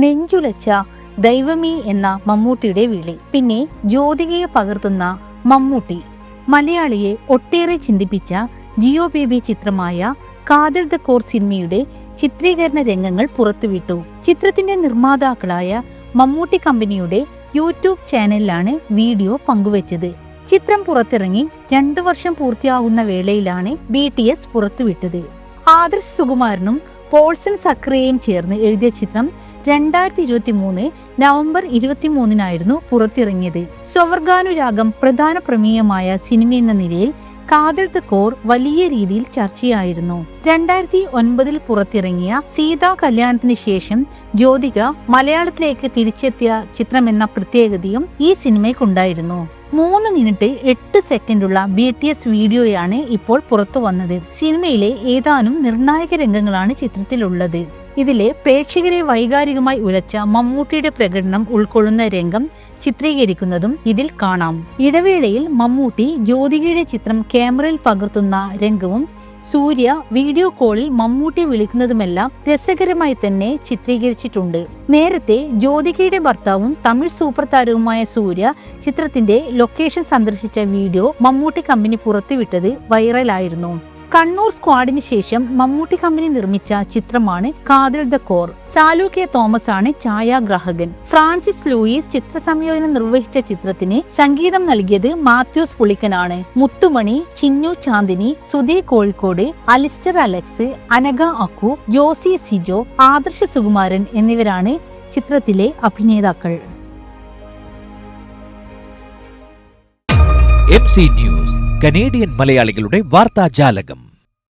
നെഞ്ചുലച്ച ദൈവമേ എന്ന മമ്മൂട്ടിയുടെ വിളി. പിന്നെ ജ്യോതികയെ പകർത്തുന്ന മമ്മൂട്ടി. മലയാളിയെ ഒട്ടേറെ ചിന്തിപ്പിച്ച ജിയോ ബേബി ചിത്രമായ കാതൽ ദ കോർ സിനിമയുടെ ചിത്രീകരണ രംഗങ്ങൾ പുറത്തുവിട്ടു. ചിത്രത്തിന്റെ നിർമ്മാതാക്കളായ മമ്മൂട്ടി കമ്പനിയുടെ യൂട്യൂബ് ചാനലിലാണ് വീഡിയോ പങ്കുവച്ചത്. ചിത്രം പുറത്തിറങ്ങി രണ്ടു വർഷം പൂർത്തിയാകുന്ന വേളയിലാണ് ബി ടി എസ് പുറത്തുവിട്ടത്. ആദർശ് സുകുമാരനും പോൾസൺ സക്രിയയും ചേർന്ന് എഴുതിയ ചിത്രം രണ്ടായിരത്തി ഇരുപത്തി മൂന്ന് നവംബർ ഇരുപത്തിമൂന്നിനായിരുന്നു പുറത്തിറങ്ങിയത്. സ്വവർഗാനുരാഗം പ്രധാന പ്രമേയമായ സിനിമ എന്ന നിലയിൽ കാതൽ ദ കോർ വലിയ രീതിയിൽ ചർച്ചയായിരുന്നു. രണ്ടായിരത്തി ഒൻപതിൽ പുറത്തിറങ്ങിയ സീതാ കല്യാണത്തിന് ശേഷം ജ്യോതിക മലയാളത്തിലേക്ക് തിരിച്ചെത്തിയ ചിത്രമെന്ന പ്രത്യേകതയും ഈ സിനിമയ്ക്കുണ്ടായിരുന്നു. മൂന്ന് മിനിറ്റ് എട്ട് സെക്കൻഡുള്ള ബി ടി എസ് വീഡിയോയാണ് ഇപ്പോൾ പുറത്തു വന്നത്. സിനിമയിലെ ഏതാനും നിർണായക രംഗങ്ങളാണ് ചിത്രത്തിലുള്ളത്. ഇതിലെ പ്രേക്ഷകരെ വൈകാരികമായി ഉലച്ച മമ്മൂട്ടിയുടെ പ്രകടനം ഉൾക്കൊള്ളുന്ന രംഗം ചിത്രീകരിക്കുന്നതും ഇതിൽ കാണാം. ഇടവേളയിൽ മമ്മൂട്ടി ജ്യോതികയുടെ ചിത്രം ക്യാമറയിൽ പകർത്തുന്ന രംഗവും സൂര്യ വീഡിയോ കോളിൽ മമ്മൂട്ടി വിളിക്കുന്നതുമെല്ലാം രസകരമായി തന്നെ ചിത്രീകരിച്ചിട്ടുണ്ട്. നേരത്തെ ജ്യോതികയുടെ ഭർത്താവും തമിഴ് സൂപ്പർ താരവുമായ സൂര്യ ചിത്രത്തിന്റെ ലൊക്കേഷൻ സന്ദർശിച്ച വീഡിയോ മമ്മൂട്ടി കമ്പനി പുറത്തുവിട്ടത് വൈറലായിരുന്നു കണ്ണൂർ സ്ക്വാഡിന് ശേഷം മമ്മൂട്ടി കമ്പനി നിർമ്മിച്ച ചിത്രമാണ് Kaathal the core. Salu K Thomas ആണ് ഛായാഗ്രാഹകൻ. ഫ്രാൻസിസ് ലൂയിസ് ചിത്രസംയോജനം നിർവഹിച്ച ചിത്രത്തിന് സംഗീതം നൽകിയത് മാത്യൂസ് പുളിക്കനാണ്. മുത്തുമണി ചിന്നു ചാന്ദിനി സുധി കോഴിക്കോട് അലിസ്റ്റർ അലക്സ് അനഗ അക്കു ജോസി സിജോ ആദർശ സുകുമാരൻ എന്നിവരാണ് ചിത്രത്തിലെ അഭിനേതാക്കൾ. എം സി ന്യൂസ് கனேடியன் மலையாளிகளுடைய வார்த்தா ஜாலகம்.